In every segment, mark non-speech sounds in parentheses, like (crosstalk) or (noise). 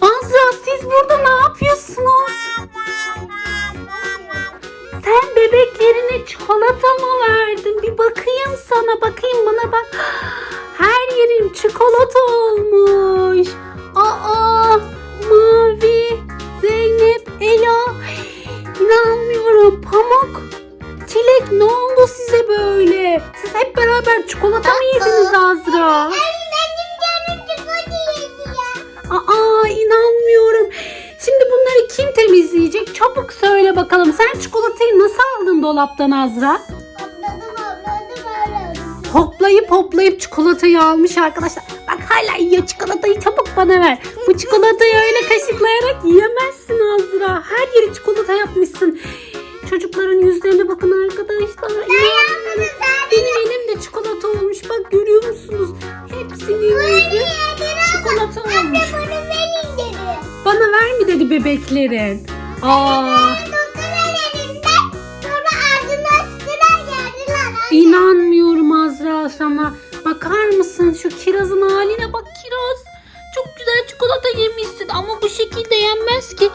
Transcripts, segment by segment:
Azra siz burada ne yapıyorsunuz? Sen bebeklerine çikolata mı verdin? Bir bakayım sana bakayım bana bak. Her yerin çikolata olmuş. Aa dolaptan Azra? Öyle. Hoplayıp hoplayıp çikolatayı almış arkadaşlar. Bak hala yiyor çikolatayı çabuk bana ver. Bu çikolatayı öyle kaşıklayarak yiyemezsin Azra. Her yeri çikolata yapmışsın. Çocukların yüzlerine bakın arkadaşlar. İnanmıyorum. Benim elimde çikolata olmuş. Bak görüyor musunuz? Hepsinin yüzü çikolata olmuş. Bunu verin dedi. Bana ver mi dedi bebeklerin. Aa inanmıyorum Azra sana. Bakar mısın şu kirazın haline bak kiraz. Çok güzel çikolata yemişsin ama bu şekilde yenmez ki.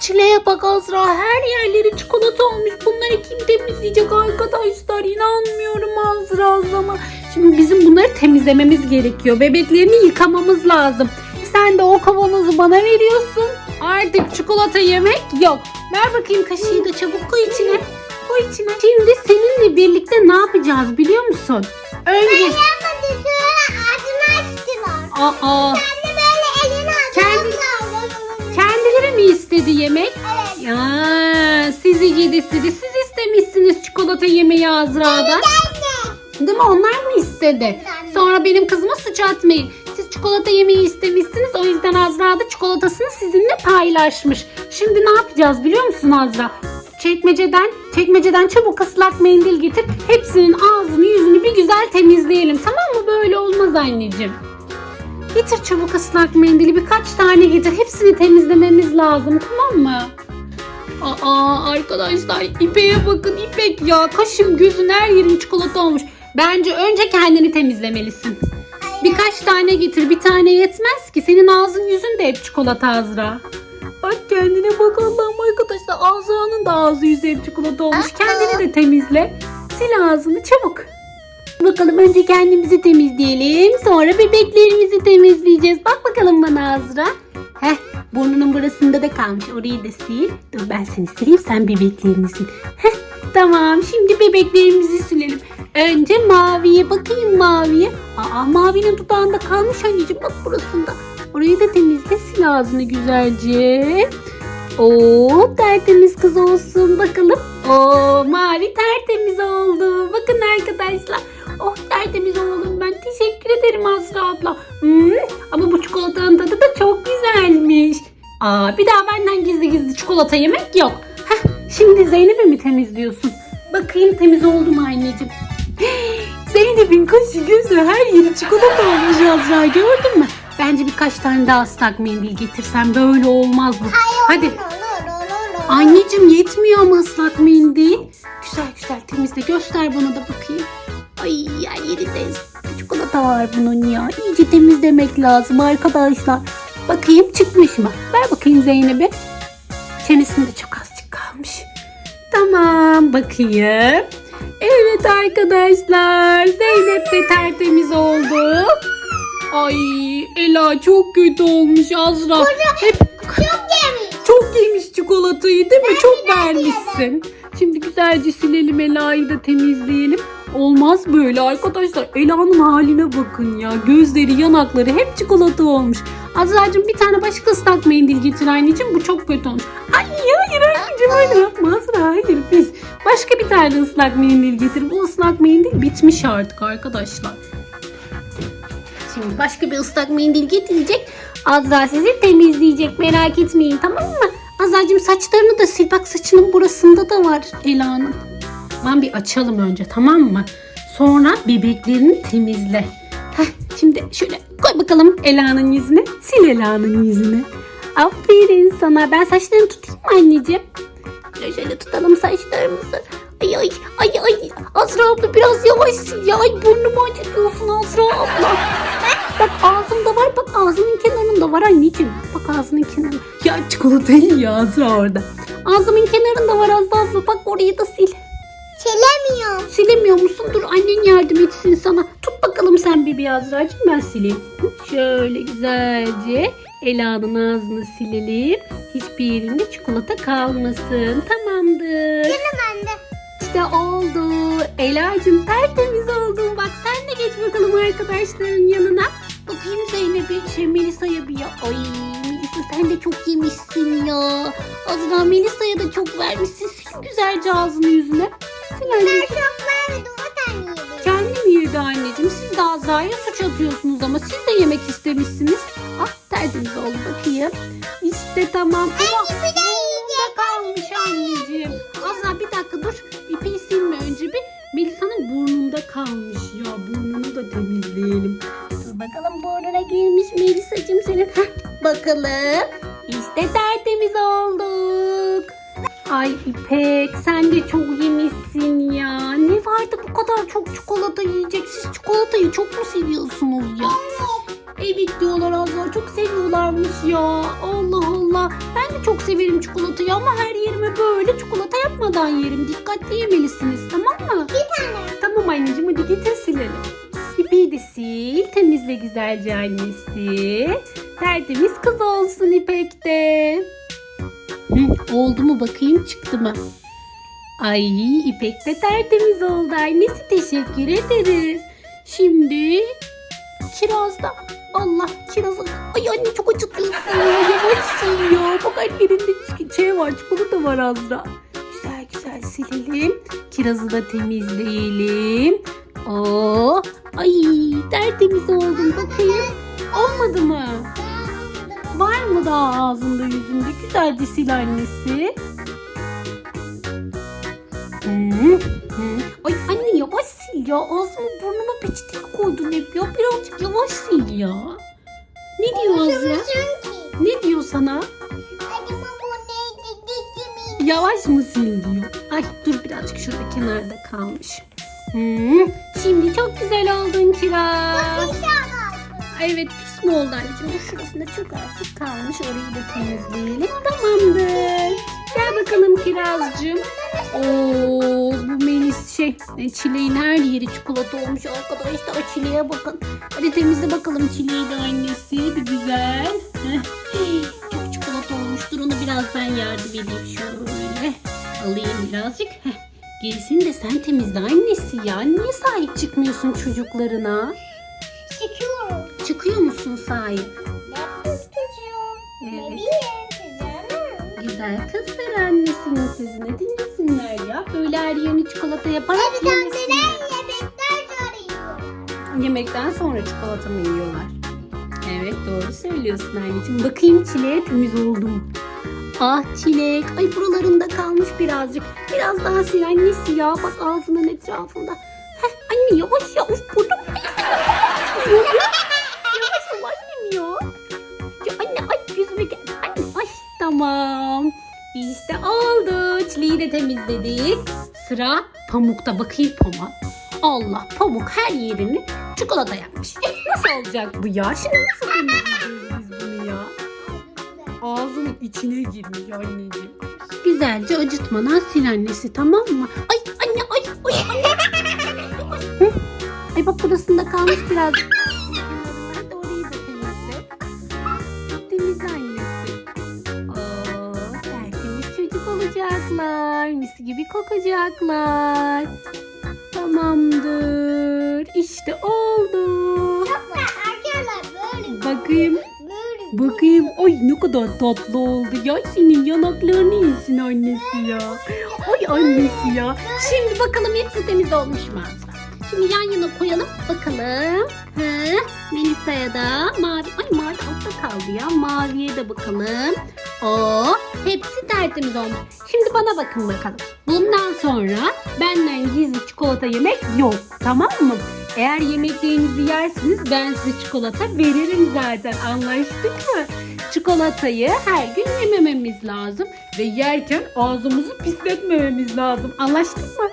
Çileğe bak Azra her yerleri çikolata olmuş. Bunları kim temizleyecek arkadaşlar? İnanmıyorum Azra sana. Şimdi bizim bunları temizlememiz gerekiyor. Bebeklerini yıkamamız lazım. Sen de o kavanozu bana veriyorsun. Artık çikolata yemek yok. Ver bakayım kaşığı da çabuk koy içine. Koy içine. Şimdi seninle birlikte ne yapacağız biliyor musun? Önce... Yapmadı sonra ağzını açtılar. Aa, Kendi böyle elini Kendi- kendileri mi istedi yemek? Evet. Ya sizi gidi sizi. Siz istemişsiniz çikolata yemeği Azra'dan. Anne. Değil mi? Onlar mı istedi? Sonra benim kızıma suç atmayın. Siz çikolata yemeği istemişsiniz. O yüzden Azra da çikolatasını sizinle paylaşmış. Şimdi ne yapacağız biliyor musun Azra? Çekmeceden, çekmeceden çabuk ıslak mendil getir. Hepsinin ağzını yüzünü bir güzel temizleyelim. Tamam mı? Böyle olmaz anneciğim. Getir çabuk ıslak mendili birkaç tane getir. Hepsini temizlememiz lazım tamam mı? Aa arkadaşlar İpek'e bakın İpek ya kaşın gözün her yerin çikolata olmuş. Bence önce kendini temizlemelisin. Birkaç tane getir bir tane yetmez ki senin ağzın yüzün de hep çikolata Azra. Bak kendine bak Allah'ım arkadaşlar Azra'nın da ağzı yüzü hep çikolata olmuş. Kendini de temizle. Sil ağzını çabuk. Bakalım önce kendimizi temizleyelim. Sonra bebeklerimizi temizleyeceğiz. Bak bakalım bana Azra. Heh burnunun burasında da kalmış. Orayı da sil. Dur ben seni sileyim sen bebeklerini sil. Heh tamam şimdi bebeklerimizi silelim. Önce maviye bakayım maviye. Aa mavinin dudağında kalmış anneciğim bak burasında. Orayı da temizle sil ağzını güzelce. Oo tertemiz kız olsun bakalım. Oo mavi tertemiz oldu. Bakın arkadaşlar. Oh tertemiz oldum ben. Teşekkür ederim Azra abla. Hmm, ama bu çikolatanın tadı da çok güzelmiş. Aa bir daha benden gizli gizli çikolata yemek yok. Heh, şimdi Zeynep'i mi temizliyorsun? Bakayım temiz oldu mu anneciğim? (gasps) Zeynep'in kaşı gözü her yeri çikolata olmuş Azra gördün mü? Bence birkaç tane daha ıslak mendil getirsen böyle olmaz bu. Hadi. Olur olur olur. Anneciğim yetmiyor ama ıslak mendil. Güzel güzel temizle göster bana da bakayım. Ay her yerinde çikolata var bunun ya. İyice temizlemek lazım arkadaşlar. Bakayım çıkmış mı? Ver bakayım Zeynep'e. Çenesinde çok azıcık kalmış. Tamam bakayım. Evet arkadaşlar Zeynep de tertemiz oldu. Ay Ela çok kötü olmuş Azra. Hep Çok yemiş. çok yemiş çikolatayı değil mi? Çok vermişsin. Şimdi güzelce silelim Ela'yı da temizleyelim. Olmaz böyle arkadaşlar. Ela'nın haline bakın ya. Gözleri, yanakları hep çikolata olmuş. Azra'cığım bir tane başka ıslak mendil getir anneciğim. Bu çok kötü olmuş. Ay hayır anneciğim öyle yapma Azra. Hayır biz. Başka bir tane ıslak mendil getir. Bu ıslak mendil bitmiş artık arkadaşlar. Şimdi başka bir ıslak mendil getirecek. Azra sizi temizleyecek merak etmeyin tamam mı? Azra'cığım saçlarını da sil. Bak saçının burasında da var Ela'nın. Tamam bir açalım önce tamam mı? Sonra bebeklerini temizle. Heh, şimdi şöyle koy bakalım Ela'nın yüzüne. Sil Ela'nın yüzünü. Aferin sana. Ben saçlarını tutayım mı anneciğim? Şöyle, tutalım saçlarımızı. Ay ay ay ay. Azra abla biraz yavaş sil ya. Ay burnumu acıtıyorsun Azra abla. Bak ağzımda var bak ağzının kenarında var anneciğim. Bak ağzının kenarında. Ya çikolatayı yiyor Azra orada. Ağzımın kenarında var Azra abla bak orayı da sil. Silemiyorum. Silemiyor musun? Dur annen yardım etsin sana. Tut bakalım sen bir bir Azra'cığım ben sileyim. Şöyle güzelce Ela'nın ağzını silelim. Hiçbir yerinde çikolata kalmasın. Tamamdır. Benim anne. İşte oldu. Ela'cığım tertemiz oldun. Bak sen de geç bakalım arkadaşların yanına. Bakayım Zeynep'e, şey Melisa'ya bir ya. Ay Melisa sen de çok yemişsin ya. Azra Melisa'ya da çok vermişsin. Sil güzelce ağzını yüzüne. Sil anneciğim. Ben çok vermedim. O tane yedim. Kendi mi yedi anneciğim? Siz de Azra'ya suç atıyorsunuz ama siz de yemek istemişsiniz. Ah tertemiz oldu bakayım. İşte tamam. Ama bakalım burnuna girmiş Melisa'cığım senin. Heh, bakalım. İşte tertemiz olduk. Ay İpek sen de çok yemişsin ya. Ne vardı bu kadar çok çikolata yiyecek? Siz çikolatayı çok mu seviyorsunuz ya? Evet diyorlar Azra çok seviyorlarmış ya. Allah Allah. Ben de çok severim çikolatayı ama her yerime böyle çikolata yapmadan yerim. Dikkatli yemelisiniz tamam mı? Bir tane. Tamam anneciğim hadi getir silelim. De sil. Temizle güzelce annesi. Tertemiz kız olsun İpek de. Hı, oldu mu bakayım çıktı mı? Ay İpek de tertemiz oldu annesi teşekkür ederiz. Şimdi kirazda Allah kirazı. Ay anne çok acıtıyorsun ya yavaşsın ya. Bak ellerinde şey var çikolata var Azra. Güzel güzel silelim. Kirazı da temizleyelim. Oo, ay tertemiz oldun bakayım. Olmadı mı? Var mı daha ağzında yüzünde? Güzelce sil annesi. Hı, hı. Ay anne yavaş sil ya. Ağzımı burnuma peçeteye koydun hep ya. Birazcık yavaş sil ya. Ne diyor Azra? Ne diyor sana? Yavaş mı sil diyor. Ay dur birazcık şurada kenarda kalmış. Hı, şimdi çok güzel oldun Kiraz. Evet pis mi oldu anneciğim? Dur şurasında çok azıcık kalmış. Orayı da temizleyelim. Tamamdır. Gel bakalım Kirazcığım. Oo, bu Melis şey e, çileğin her yeri çikolata olmuş arkadaşlar. Çileğe bakın. Hadi temizle bakalım çileği de annesi. Bir güzel. Çok çikolata olmuş. Dur onu biraz ben yardım edeyim şöyle. Alayım birazcık. Heh. Gerisini de sen temizle annesi ya. Niye sahip çıkmıyorsun çocuklarına? Sıkıyorum. Çıkıyor musun sahi? Yapmış çocuğum. Evet. bileyim kızım. Güzel kızlar annesinin sözünü dinlesinler ya. Böyle her yerini çikolata yaparak Hadi yemesinler. arıyor. Yemekten sonra çikolata mı yiyorlar? Evet doğru söylüyorsun anneciğim. Bakayım çileğe temiz oldum. Ah çilek. Ay buralarında kalmış birazcık. Biraz daha sil annesi ya. Bak ağzının etrafında. Heh, anne yavaş ya. Of burnum. yavaş ol annem ya. Ya anne ay yüzüme gel. Anne ay tamam. İşte oldu. Çileği de temizledik. Sıra pamukta. Bakayım pamuk. Allah pamuk her yerini çikolata yapmış. Nasıl olacak bu ya? Şimdi nasıl temizleyeceğiz? Ağzının içine girmiş anneciğim. Güzelce acıtmadan sil annesi tamam mı? Ay anne ay ay anne. Hı? ay bak burasında kalmış biraz. Orayı da temizle. Temizle annesi. Oo, tertemiz çocuk olacaklar. Mis gibi kokacaklar. Tamamdır. İşte oldu. Bak arkadaşlar böyle. Bakayım. Bakayım. Ay ne kadar tatlı oldu ya. Senin yanaklarını yesin annesi ya. Ay annesi ya. Şimdi bakalım hepsi temiz olmuş mu? Şimdi yan yana koyalım. Bakalım. Hı, Melisa'ya da mavi. Ay mavi altta kaldı ya. Maviye de bakalım. O hepsi tertemiz olmuş. Şimdi bana bakın bakalım. Bundan sonra benden gizli çikolata yemek yok. Tamam mı? Eğer yemeklerinizi yersiniz ben size çikolata veririm zaten. Anlaştık mı? Çikolatayı her gün yemememiz lazım. Ve yerken ağzımızı pisletmememiz lazım. Anlaştık mı?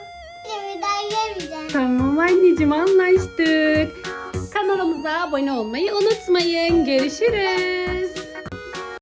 Bir daha yemeyeceğim. Tamam anneciğim anlaştık. Kanalımıza abone olmayı unutmayın. Görüşürüz.